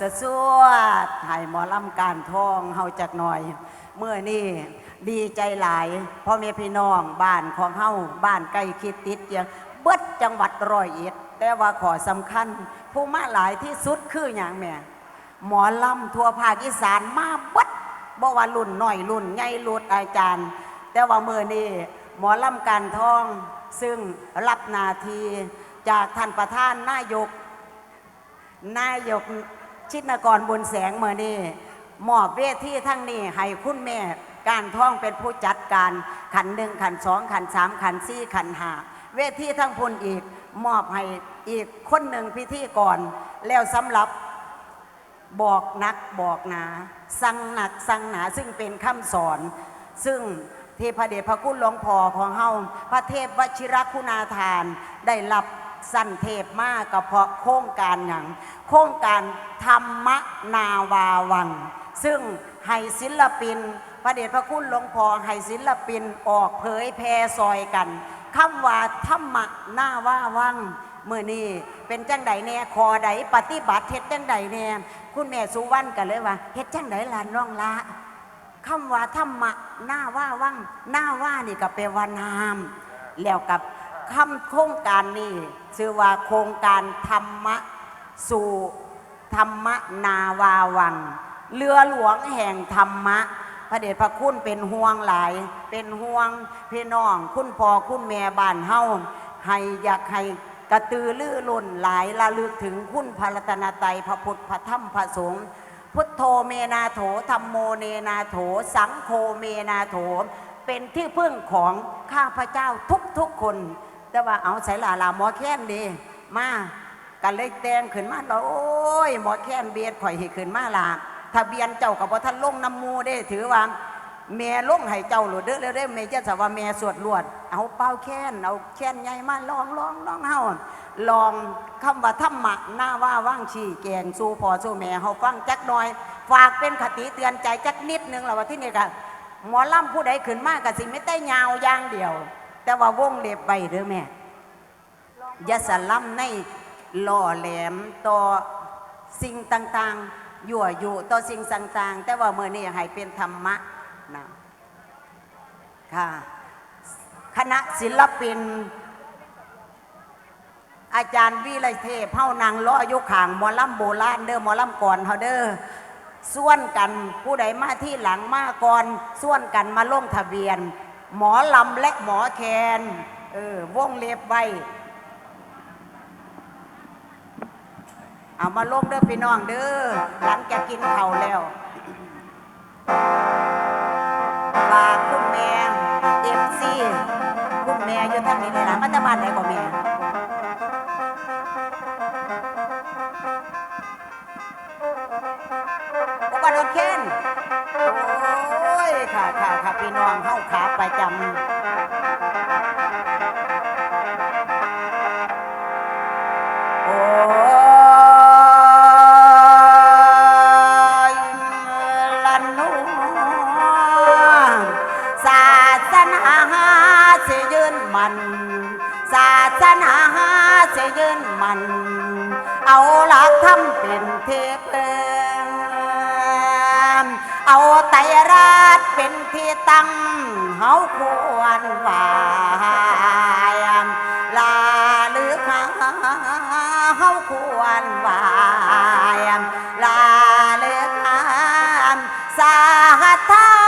จะสวดหายหมอลำการทองเฮาจักหน่อย เมื่อนี่ดีใจหลายพ่อแม่พี่น้องบ้านของเฮาบ้านใกล้คิดติดเยียงเบิดจังหวัดร้อยเอ็ด แต่ว่าขอสำคัญ ผู้มาหลายที่สุดคืออย่างแม่หมอลำทั่วภาคอีสานมาเบิดบ่ว่ารุ่นหน่อยรุ่นไงญ่รุ่นอาจารย์ แต่ว่าเมื่อนี่หมอลำการทอง ซึ่งรับนาทีจากท่านประธานนายก นายก ชิตนกรบุญแสงเมื่อนี้มอบเวทีทั้งนี้ให้คุณแม่การท่องเป็นผู้จัดการขันหนึ่งขันสองขันสามขันสี่ขันห้าเวทีทั้งพุนอีกมอบให้อีกคนหนึ่งพิธีก่อนแล้วสำหรับบอกนักบอกหนา สั่งหนักสั่งหนาซึ่งเป็นคำสอน ซึ่งเทพเดชพระคุณหลวงพ่อของเฮาพระเทพวชิรคุณาทานได้รับ สั้นเทพมากก็เพราะโครงการอย่างโครงการธรรมนาวาวัง ซึ่งให้ศิลปิน พระเดชพระคุณหลวงพ่อให้ศิลปินออกเผยแพร่ซอยกันคำว่าธรรมนาวาวังมื่อนี้เป็นจังใดแน่คอใดปฏิบัติเฮ็ดจังใดแน่คุณแม่สุวรรณกันเลยว่าเฮ็ดจังใดล่ะน้องละคำว่าธรรมะหน้าว่าว่างหน้าว่านี่ก็แปลว่านามแล้วกับ คำโครงการนี้ชื่อว่าโครงการธรรมะสู่ธรรมนาวาวัง เรือหลวงแห่งธรรมะ พระเดชพระคุณเป็นห่วงหลาย เป็นห่วงพี่น้อง คุณพ่อคุณแม่บ้านเฮาให้อยากให้กระตือรือร้นหลายระลึกถึงคุณพระรัตนตรัยพระพุทธพระธรรมพระสงฆ์พุทโธเมนาโถธรรมโมเนนาโถ สังโฆเมนาโถ เป็นที่พึ่งของข้าพเจ้าทุกๆคน แต่ว่าเอาใส่ลาลาหมอแค้นดีมากันเลยแตงขึ้นมาแล้วโอ้ยหมอแค้นเบียดข่อยให้ขึ้นมาล่ะทะเบียนเจ้ากับพ่ท่านลงน้ำมูได้ถือว่าแม่ลงให้เจ้าหลุดเด้อเด้อแม่จะสว่าแม่สวดลวด เอาเป้าแค้นเอาแค้นใหญ่มาลองลองลองเฮาลองคำว่าธรรมะหน้าว่าว่างชี้แกงสู่พ่อสู่แม่เฮาฟังจักหน่อย ฝากเป็นคติเตือนใจจักนิดนึงแล้วว่าที่นี่ก็หมอลำผู้ใดขึ้นมากกับสิไม่ได้ยาวย่างเดียว แต่ว่าวงเล็บไปเด้อแม่ยาสลัมในหล่อแหลมต่อสิ่งต่างๆ ยั่วยุต่อสิ่งต่างๆ แต่ว่าเมื่อนี้ให้เป็นธรรมะนะค่ะคณะศิลปิน อาจารย์วิไลเทพเฮานางล้ออยุขางมอลำโบราณเด้อหมอลำก่อนเฮาเด้อส่วนกันผู้ใดมาที่หลังมาก่อนส่วนกันมาลงทะเบียน หมอลำและหมอแคนเออวงเล็บไว้เอามาลงเด้อพี่น้องเด้อหลังจากกินข้าแล้วฝากคุณแม่เอฟซีคุณแม่อยู่ทางนี้เลยนะมาจากบ้านไหนก็แม่โอ้บ้านโดนเคน อ้ยค่ะค่ะค่ะพี่น้องเข้าขาประจำโอ้ศาสนาสิยืนมันศาสนาสิยืนมัน เอาหลักธรรมเป็นเทพ วันวายลาหรือขาเฮาควรวายลาหรือขาสาธา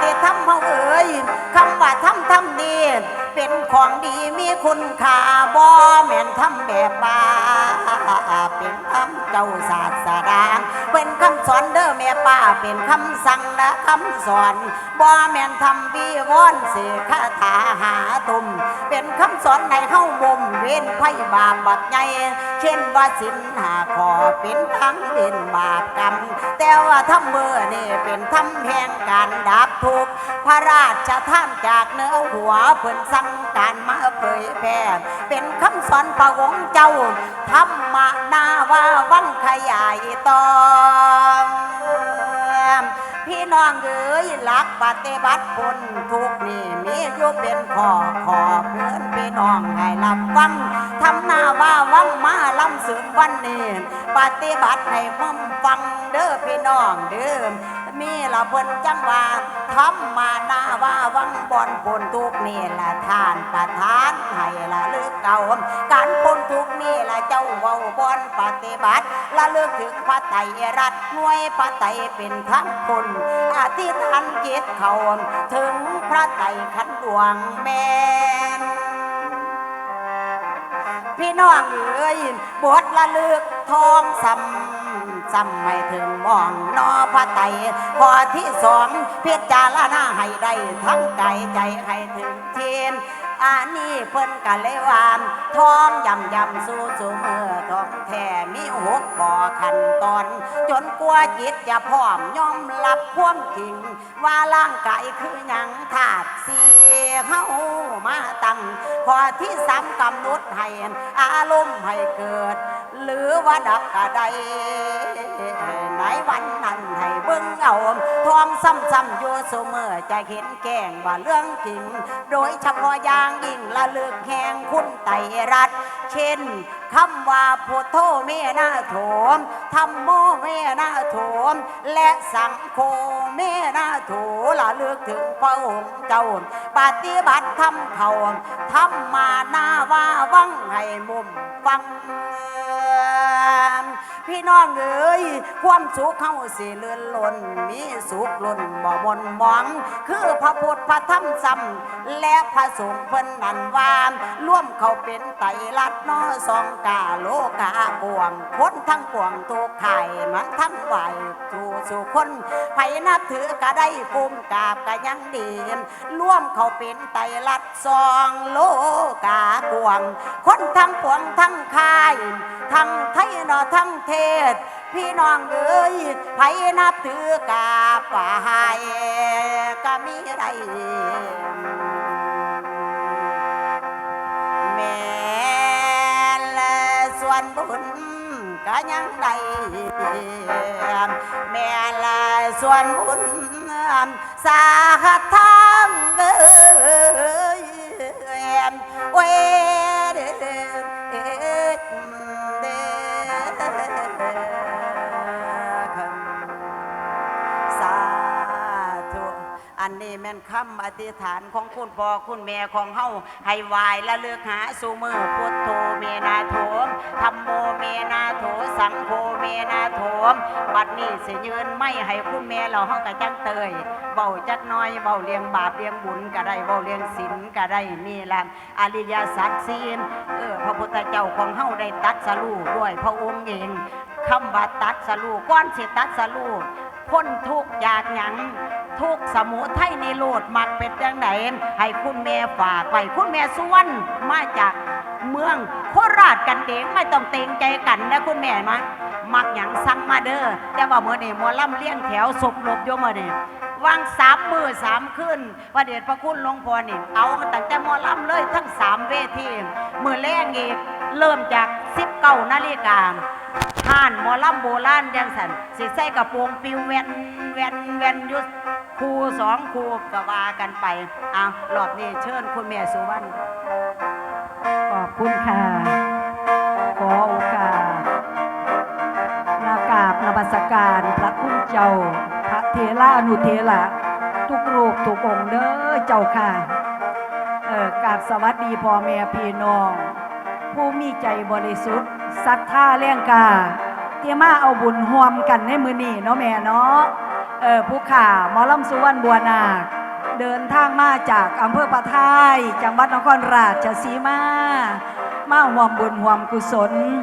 องญาติธรรมเฮาเอ่ยคำว่าธรรมธรรมดีเป็นของดีมีคุณค่าบ่แม่นทำแบบบาเป็นคำเจ้าศาสดาเป็นคำสอนเด้อแม่ป้าเป็นคำสั่งและคำสอนบ่แม่นทำบีวอนเสกคาถาหาตุ่มเป็นคำสอนในเฮามุมเว้นไพ่บาปบักใหญ่เช่นว่าสินหาขอ เป็นทั้งเด่นบาปกรรม แต่ว่าทำเมื่อนี่เป็นทำแห่งการดับทุกข์พระราชทานจากเนื้อหัวเพิ่นสั่งการมาเผยแพร่เป็นคำสอนพระองค์เจ้าธรรมนาว่าวังขยายตอง พี่น้องเอ๋ยหลักปฏิบัติผลทุกนี่มีอยู่เป็นขอขอเพื่อนพี่น้องให้รับฟังทำหน้าว่าวังมาลำสืบวันนี้ปฏิบัติให้มั่มฟังเด้อพี่น้องเด้อมีละเพิ่นจังว่าทำมาหน้าว่าวังบอนปนทุกนี่ละทานประทาน ละลึกเก่าการปนทุกนี่ละเจ้าเว้าบอนปฏิบัติละเลึกถึงพระไตรรัตน์หน่วยพระไตรเป็นทั้งคนอธิษฐานจิตเขาถึงพระไตรขันดวงแม่นพี่น้องเอ้ยบทละเลึกทองซ้ำซ้ำไม่ถึงมองนอพระไตรพอที่สองเพิจารณาให้ได้ทั้งกายใจให้ถึงเทียน อันนี้เพิ่นกะเลยวามทองยำยำสู้สู้เมื่อทองแท้มีหกบ่อขั้นตอน จนกลัวจิตจะพร้อมยอมรับความจริง ว่าร่างกายคือหยังธาตุสีเฮามาตั้งพอที่สามกำหนดให้อารมณ์ให้เกิด หรือว่าดับกระไดในวันนั้นให้เบิ่งเอา ทองซ้ำๆอยู่เสมอจะเห็นแกงว่าเรื่องจริง โดยเฉพาะอย่างยิ่งละลึกแห่งคุณไตรรัตน์เช่นคำว่าพุทโธเมนาโถมธรรมโมเมนาโถม และสังโฆเมนาโถละลึกถึงพระองค์เจ้าปฏิบัติธรรมเขาทำมานาว่าวังให้มุมฟัง พี่น้องเอ้ยความสุขเข้าสิเลื่อนล้นมีสุขล้นบ่มนหมอง คือพระพุทธพระธรรมซ้ำและพระสงฆ์เพิ่นนันวามร่วมเขาเป็นไตรัดนอสองกาโลกาปวงคนทั้งปวงทุกไข่มาทั้งไหวสู่สู่คนไผนับถือก็ได้กุมกาบก็ยังดีร่วมเขาเป็นไตรัดสองโลกาปวง คนทั้งปวงทั้งค่าย ทั้งไทยนอทั้งเทศ พี่น้องเอ้ยไผนับถือกาป่ายก็มีไรแม่และส่วนบุญก็ยังได้แม่และส่วนบุญสาหัสทางเอ้ย นั้นคำอธิษฐานของคุณพ่อคุณแม่ของเฮาให้วายและเลือกหาสุมือพุทโธเมนาโถมธรรมโมเมนาโถสังโฆเมนาโถม บัดนี้สิยืนไม่ให้คุณแม่เราเฮาก็จังเตยเบาจักน้อยเบาเลี้ยงบาปเลี้ยงบุญก็ได้เบาเลี้ยงศีลก็ได้นี่ล่ะอริยสัจศีลเออพระพุทธเจ้าของเฮาได้ตัดสรู้ด้วยพระองค์เองคำว่าตัดสรู้ก้อนสิตัดสรู้พ้นทุกข์อยากหยัง ทุกข์สมุทัยในโลดมักเป็นจังไหนให้คุณแม่ฝากไว้คุณแม่สุวรรณมาจากเมืองโคราชกันเองไม่ต้องเตรงใจกันนะคุณแม่มามักหยังสั่งมาเด้อแต่ว่าเมื่อนี้หมอลำเลี้ยงแถวศพลบโยมเมื่อนี้วางสามมือสามขึ้นประเดชพระคุณหลวงพ่อนี่เอาตั้งแต่หมอลำเลยทั้งสามเวทีมือแรกอีกเริ่มจากสิบเก้านาฬิกาท่านหมอลำโบราณจังสันสิใส่กระโปรงปิวแวนแวนแวนยุ ครูสองครูก็ว่ากันไปอะรอบนี้เชิญคุณแม่สุวรรณขอบคุณค่ะขอโอกาสนากาบนมัสการพระคุณเจ้า พระเทระอนุเทระทุกรูปทุกองเด้อเจ้าค่ะเออกาบสวัสดีพ่อแม่พี่น้อง ผู้มีใจบริสุทธิ์ศรัทธาแรงกล้าที่มาเอาบุญห่วมกันในมือนี้เนาะแม่เนาะ เออผู้ข่าหมอลำสุวรรณบัวนาค เดินทางมาจากอำเภอปะทายจังหวัดนครราชสีมา มาห่วมบุญห่วมกุศล